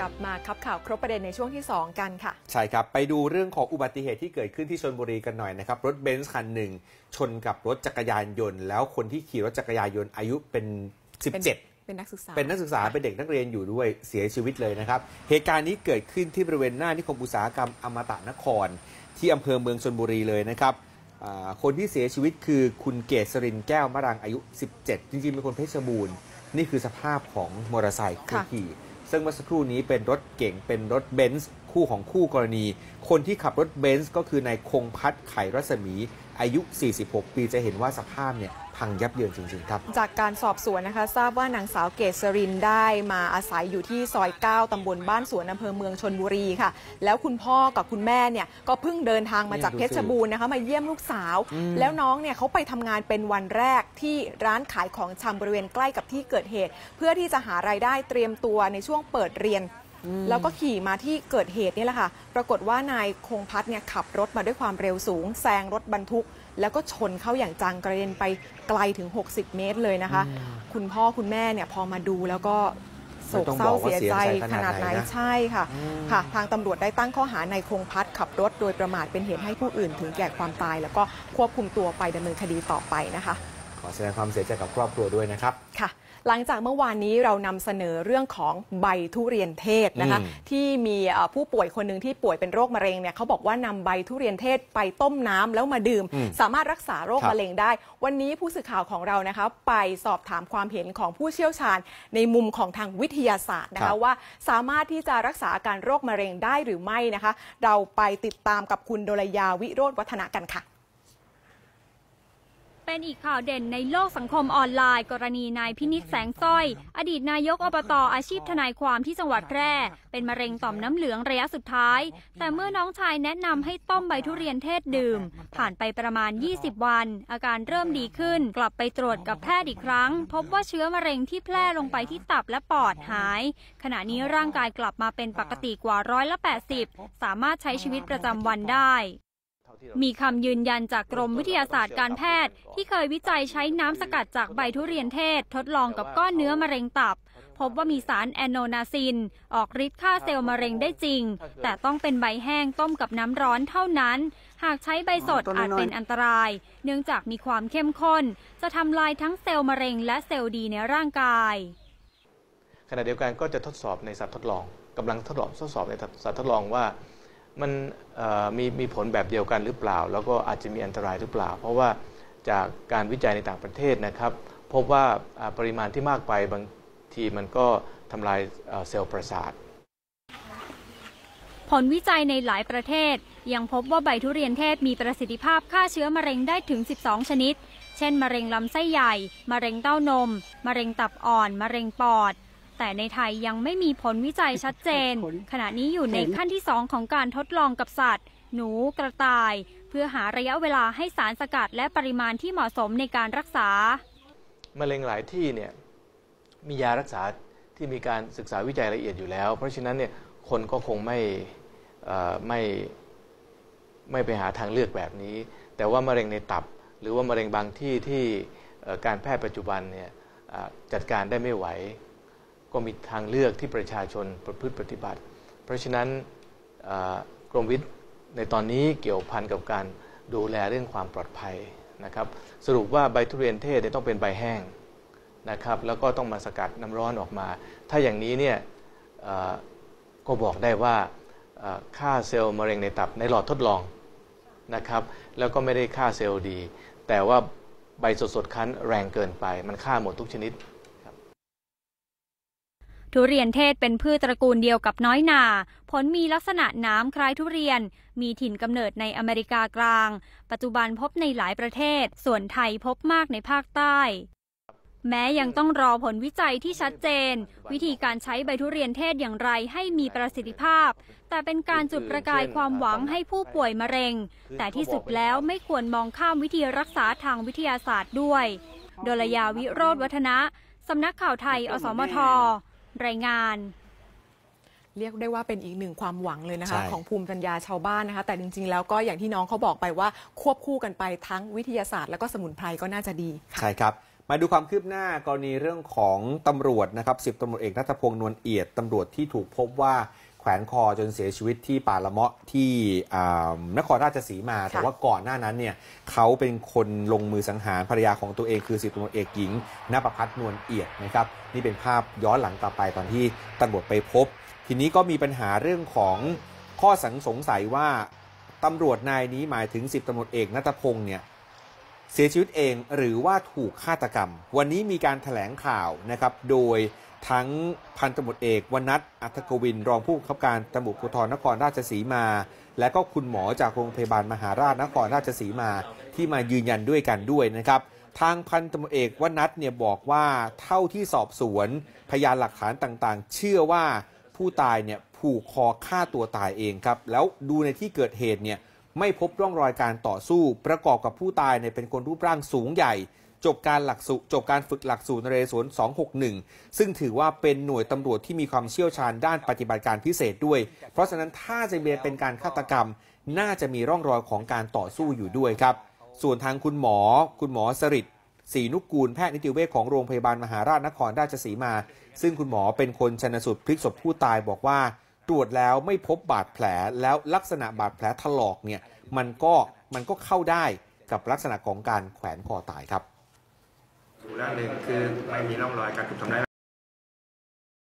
กลับมาครับข่าวครบประเด็นในช่วงที่ 2 กันค่ะ ใช่ครับ ไปดูเรื่องของอุบัติเหตุที่เกิดขึ้นที่ชนบุรีกันหน่อยนะครับ รถเบนซ์คันหนึ่ง ชนกับรถจักรยานยนต์ แล้วคนที่ขี่รถจักรยานยนต์อายุเป็น 17เป็นนักศึกษาเป็นนักศึกษาเป็นเด็กนักเรียนอยู่ด้วยเสียชีวิตเลยนะครับ เหตุการณ์นี้เกิดขึ้นที่บริเวณหน้านิคมอุตสาหกรรมอมตะนคร ที่อำเภอเมืองชนบุรีเลยนะครับอ่าคนที่เสียชีวิตคือคุณเกษรินแก้วมะรังอายุ 17 จริงๆเป็นคนเพชรบูรณ์ นี่คือสภาพของมอเตอร์ไซค์ค่ะขี่ ซึ่งเมื่อสักครู่นี้เป็นรถเก่งเป็นรถเบนซ์คู่ของคู่กรณี คนที่ขับรถเบนซ์ก็คือนายคงพัฒน์ไขรัศมี อายุ 46 ปีจะเห็นว่าสภาพเนี่ย พังยับเยินจริง ๆ ครับ จากการสอบสวนนะคะทราบว่านางสาวเกษรินได้มาอาศัยอยู่ที่ซอย 9ตำบลบ้านสวนอำเภอเมืองชนบุรีค่ะ แล้วคุณพ่อกับคุณแม่เนี่ยก็เพิ่งเดินทางมาจากเนี่ยเพดูสิชรบูรณ์นะคะมาเยี่ยมลูกสาวอืมแล้วน้องเนี่ยเขาไปทำงานเป็นวันแรกที่ร้านขายของชำบริเวณใกล้กับที่เกิดเหตุ เพื่อที่จะหารายได้เตรียมตัวในช่วงเปิดเรียน แล้วก็ขี่มาที่เกิดเหตุนี่แหละค่ะ ปรากฏว่านายคงพัฒน์เนี่ยขับรถมาด้วยความเร็วสูง แซงรถบรรทุก แล้วก็ชนเข้าอย่างจังกระเด็นไปไกลถึง 60 เมตรเลยนะคะ คุณพ่อคุณแม่เนี่ยพอมาดูแล้วก็โศกเศร้าเสียใจขนาดไหนใช่ค่ะค่ะ ทางตำรวจได้ตั้งข้อหานายคงพัฒน์ขับรถโดยประมาทเป็นเหตุให้ผู้อื่นถึงแก่ความตาย แล้วก็ควบคุมตัวไปดำเนินคดีต่อไปนะคะ ขอแสดงความเสียใจกับครอบครัวด้วยนะครับค่ะ หลังจากเมื่อวานนี้เรานำเสนอเรื่องของใบทุเรียนเทศนะคะอืมที่มีเอ่อผู้ป่วยคนหนึ่งที่ป่วยเป็นโรคมะเร็งเนี่ยเขาบอกว่านำใบทุเรียนเทศไปต้มน้ำแล้วมาดื่มอืมสามารถรักษาโรคครับมะเร็งได้ วันนี้ผู้สื่อข่าวของเรานะคะไปสอบถามความเห็นของผู้เชี่ยวชาญ ในมุมของทางวิทยาศาสตร์นะครัคะบว่าสามารถที่จะรักษาอาการโรคมะเร็งได้หรือไม่นะคะ เราไปติดตามกับคุณโดลยาวิโรธวัฒนะกันค่ะ เป็นอีกข่าวเด่นในโลกสังคมออนไลน์ กรณีนายพินิษแสงสร้อย อดีตนายกอบตอาชีพทนายความที่จังหวัดแพร่ เป็นมะเร็งต่อมน้ำเหลืองระยะสุดท้าย แต่เมื่อน้องชายแนะนำให้ต้มใบทุเรียนเทศดื่ม ผ่านไปประมาณ 20 วัน อาการเริ่มดีขึ้น กลับไปตรวจกับแพทย์อีกครั้ง พบว่าเชื้อมะเร็งที่แพร่ลงไปที่ตับและปอดหาย ขณะนี้ร่างกายกลับมาเป็นปกติกว่าร้อยละ80 สามารถใช้ชีวิตประจำวันได้ มีคำยืนยันจากกรมวิทยาศาสตร์การแพทย์ ที่เคยวิจัยใช้น้ำสกัดจากใบทุเรียนเทศ ทดลองกับก้อนเนื้อมะเร็งตับ พบว่ามีสารแอนโนนาซิน ออกฤทธิ์ฆ่าเซลล์มะเร็งได้จริง แต่ต้องเป็นใบแห้งต้มกับน้ำร้อนเท่านั้น หากใช้ใบสดอาจเป็นอันตราย เนื่องจากมีความเข้มข้น จะทำลายทั้งเซลล์มะเร็งและเซลล์ดีในร่างกาย ขณะเดียวกันก็จะทดสอบในสัตว์ทดลองกำลังทดลองทดสอบในสัตว์ทดลองว่า มันมีมีผลแบบเดียวกันหรือเปล่า แล้วก็อาจจะมีอันตรายหรือเปล่า เพราะว่าจากการวิจัยในต่างประเทศนะครับ พบว่าปริมาณที่มากไปบางทีมันก็ทำลายเอ่อเซลล์ประสาท ผลวิจัยในหลายประเทศ ยังพบว่าใบทุเรียนเทศมีประสิทธิภาพฆ่าเชื้อมะเร็งได้ถึง 12 ชนิด เช่น มะเร็งลำไส้ใหญ่ มะเร็งเต้านม มะเร็งตับอ่อน มะเร็งปอด แต่ในไทยยังไม่มีผลวิจัยชัดเจน ขณะนี้อยู่ในขั้นที่ 2 ของการทดลองกับสัตว์ หนูกระต่าย เพื่อหาระยะเวลาให้สารสกัดและปริมาณที่เหมาะสมในการรักษามะเร็งหลายที่เนี่ยมียารักษาที่มีการศึกษาวิจัยละเอียดอยู่แล้ว เพราะฉะนั้นเนี่ยคนก็คงไม่เอ่อไม่ไม่ไปหาทางเลือกแบบนี้ แต่ว่ามะเร็งในตับ หรือว่ามะเร็งบางที่ที่เอ่อการแพทย์ปัจจุบันเนี่ยอ่าจัดการได้ไม่ไหว ก็มีทางเลือกที่ประชาชนประพฤติปฏิบัติ เพราะฉะนั้นกรมวิทย์ในตอนนี้เกี่ยวพันกับการดูแลเรื่องความปลอดภัยนะครับ สรุปว่าใบทุเรียนเทศต้องเป็นใบแห้งนะครับ แล้วก็ต้องมาสกัดน้ำร้อนออกมา ถ้าอย่างนี้เนี่ยก็บอกได้ว่าเอ่อฆ่าเซลล์มะเร็งในตับในหลอดทดลองนะครับ แล้วก็ไม่ได้ฆ่าเซลล์ดี แต่ว่าใบสดๆคั้นแรงเกินไป มันฆ่าหมดทุกชนิด ทุเรียนเทศเป็นพืชตระกูลเดียวกับน้อยนา ผลมีลักษณะน้ำคล้ายทุเรียน มีถิ่นกำเนิดในอเมริกากลาง ปัจจุบันพบในหลายประเทศ ส่วนไทยพบมากในภาคใต้แม้ยังต้องรอผลวิจัยที่ชัดเจน วิธีการใช้ใบทุเรียนเทศอย่างไรให้มีประสิทธิภาพ แต่เป็นการจุดประกายความหวังให้ผู้ป่วยมะเร็ง แต่ที่สุดแล้วไม่ควรมองข้ามวิธีรักษาทางวิทยาศาสตร์ด้วย โดลยาวิโรธวัฒนะ สำนักข่าวไทย อสมท รายงานเรียกได้ว่าเป็นอีกหนึ่งความหวังเลยนะคะใช่ของภูมิปัญญาชาวบ้านนะคะ แต่จริง ๆ แล้วก็อย่างที่น้องเขาบอกไปว่าควบคู่กันไปทั้งวิทยาศาสตร์ แล้วก็สมุนไพรก็น่าจะดีค่ะใช่ครับ มาดูความคืบหน้ากรณีเรื่องของตำรวจนะครับสิบตำรวจเอกนัทพงษ์นวลเอียดตำรวจที่ถูกพบว่าแขวนคอจนเสียชีวิตที่ป่าละเมาะที่อ่านครราชสีมา แต่ว่าก่อนหน้านั้นเนี่ยเขาเป็นคนลงมือสังหารภรรยาของตัวเองคือสิบตำรวจเอกหญิงนภพัฒน์นวลเอียดนะครับ นี่เป็นภาพย้อนหลังกลับไปตอนที่ตำรวจไปพบ ทีนี้ก็มีปัญหาเรื่องของข้อสังสงสัยว่าตำรวจนายนี้หมายถึงสิบตำรวจเอกนัทพงษ์เนี่ยเสียชีวิตเองหรือว่าถูกฆาตกรรม วันนี้มีการถแถลงข่าวนะครับ โดยทั้งพันตำรวจเอกวนัทอัธกวิน รองผู้บังคับการตำรวจภูธรนครราชสีมา และก็คุณหมอจากโรงพยาบาลมหาราชนครราชสีมาที่มายืนยันด้วยกันด้วยนะครับ ทางพันตำรวจเอกวนัทเนี่ยบอกว่าเท่าที่สอบสวนพยานหลักฐานต่างๆ เชื่อว่าผู้ตายเนี่ยผูกคอฆ่าตัวตายเองครับ แล้วดูในที่เกิดเหตุเนี่ยไม่พบร่องรอยการต่อสู้ ประกอบกับผู้ตายเนี่ยเป็นคนรูปร่างสูงใหญ่ จบการหลักสูจบการฝึกหลักสูตรนเรศวร261 ซึ่งถือว่าเป็นหน่วยตำรวจที่มีความเชี่ยวชาญด้านปฏิบัติการพิเศษด้วย เพราะฉะนั้นถ้าจะเป็นการฆาตกรรม น่าจะมีร่องรอยของการต่อสู้อยู่ด้วยครับ ส่วนทางคุณหมอ คุณหมอสริตศรีนุกกูลแพทย์นิติเวชของโรงพยาบาลมหาราชนครราชสีมา ซึ่งคุณหมอเป็นคนชนสูตรพลิกศพผู้ตายบอกว่า ตรวจแล้วไม่พบบาดแผลแล้วลักษณะบาดแผลถลอกเนี่ยมันก็มันก็เข้าได้กับลักษณะของการแขวนคอตายครับดูแล้วหนึ่งคือไม่มีร่องรอยการถูกทำร้าย